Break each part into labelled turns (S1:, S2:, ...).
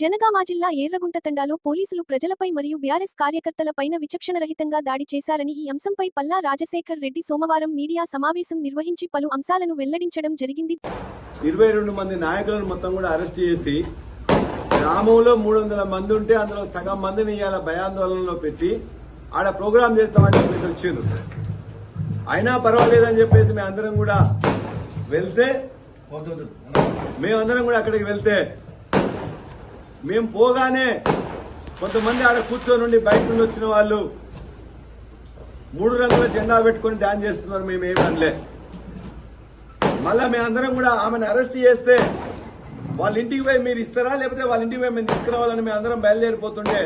S1: జనగామ జిల్లా ఏర్రగుంట తండాలో పోలీసులు ప్రజలపై మరియు బీఆర్ఎస్ కార్యకర్తల పైన విచక్షణరహితంగా దాడి చేశారని ఈ అంశంపై పల్లా రాజశేఖర్ రెడ్డి సోమవారం మీడియా సమావేశం నిర్వహించి పలు అంశాలను వెల్లడించడం జరిగింది.
S2: ఇరవై రెండు మంది నాయకులను మొత్తం కూడా అరెస్ట్ చేసి గ్రామంలో మూడు వందల మంది ఉంటే అందులో సగం మందిని ఇవాళ భయాందోళనలో పెట్టి ఆడ ప్రోగ్రామ్ చేస్తామని చెప్పేసి వచ్చిండ్రు. అయినా పర్వాలేదని చెప్పేసి మేము అందరం కూడా వెళ్తే మేమందరం కూడా అక్కడికి వెళ్తే మేము పోగానే కొంతమంది ఆడ కూర్చొని నుండి బయట నుండి వచ్చిన వాళ్ళు మూడు రంగుల జెండా పెట్టుకొని డాన్స్ చేస్తున్నారు మేము ఏమనలే మళ్ళా మేమందరం కూడా ఆమెను అరెస్ట్ చేస్తే వాళ్ళ ఇంటికి పోయి మీరు ఇస్తారా? లేకపోతే వాళ్ళ ఇంటికి పోయి మేము తీసుకురావాలని మేము అందరం బయలుదేరిపోతుండే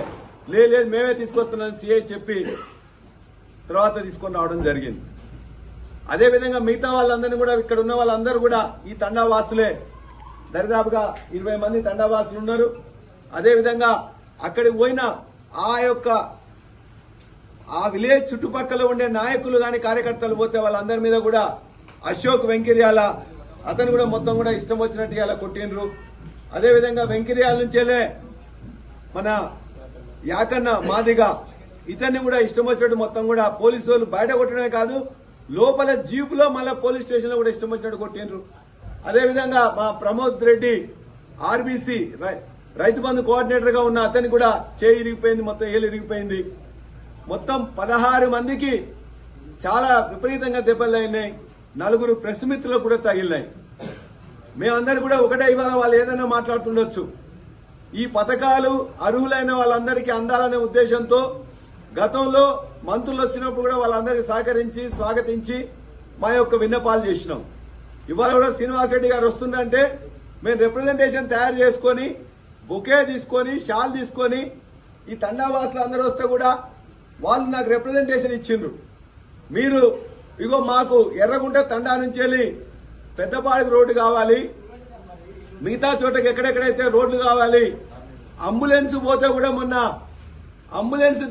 S2: లేదు లేదు మేమే తీసుకొస్తున్నాం సిఐ చెప్పి తర్వాత తీసుకొని రావడం జరిగింది. అదేవిధంగా మిగతా వాళ్ళందరినీ కూడా ఇక్కడ ఉన్న వాళ్ళందరూ కూడా ఈ తండావాసులే. దరిదాపుగా ఇరవై మంది తండావాసులు ఉన్నారు. అదేవిధంగా అక్కడికి పోయిన ఆ యొక్క ఆ విలేజ్ చుట్టుపక్కల ఉండే నాయకులు కానీ కార్యకర్తలు పోతే వాళ్ళందరి మీద కూడా అశోక్ వెంకిర్యాల అతను కూడా మొత్తం కూడా ఇష్టం వచ్చినట్టు ఇలా కొట్టిండ్రు. అదేవిధంగా వెంకిర్యాల నుంచేలే మన యాకన్న మాదిగా ఇతన్ని కూడా ఇష్టం వచ్చినట్టు మొత్తం కూడా పోలీసు వాళ్ళు బయట కొట్టడమే కాదు లోపల జీపులో మళ్ళీ పోలీస్ స్టేషన్లో కూడా ఇష్టం వచ్చినట్టు కొట్టిండ్రు. అదేవిధంగా మా ప్రమోద్ రెడ్డి ఆర్బీసీ రైతు బంధు కోఆర్డినేటర్గా ఉన్న అతని కూడా చేయి ఇరిగిపోయింది మొత్తం ఏలు ఇరిగిపోయింది. మొత్తం పదహారు మందికి చాలా విపరీతంగా దెబ్బలు తగిలినాయి. నలుగురు ప్రెస్ మిత్రులకు కూడా తగిలినాయి. మేమందరూ కూడా ఒకటే ఇవాళ వాళ్ళు ఏదైనా మాట్లాడుతుండొచ్చు. ఈ పథకాలు అర్హులైన వాళ్ళందరికీ అందాలనే ఉద్దేశంతో గతంలో మంత్రులు వచ్చినప్పుడు కూడా వాళ్ళందరికీ సహకరించి స్వాగతించి మా యొక్క విన్నపాలు చేసినాం. ఇవాళ కూడా శ్రీనివాస్ రెడ్డి గారు వస్తుందంటే మేము రిప్రజెంటేషన్ తయారు చేసుకొని బొకే తీసుకొని షాల్ తీసుకొని ఈ తండావాసులు అందరూ వస్తే కూడా వాళ్ళు నాకు రిప్రజెంటేషన్ ఇచ్చిండ్రు. మీరు ఇగో మాకు ఎర్రగుంట తండా నుంచి వెళ్ళి పెద్దపాడికి రోడ్డు కావాలి. మిగతా చోటకి ఎక్కడెక్కడైతే రోడ్లు కావాలి అంబులెన్స్ పోతే కూడా మొన్న అంబులెన్స్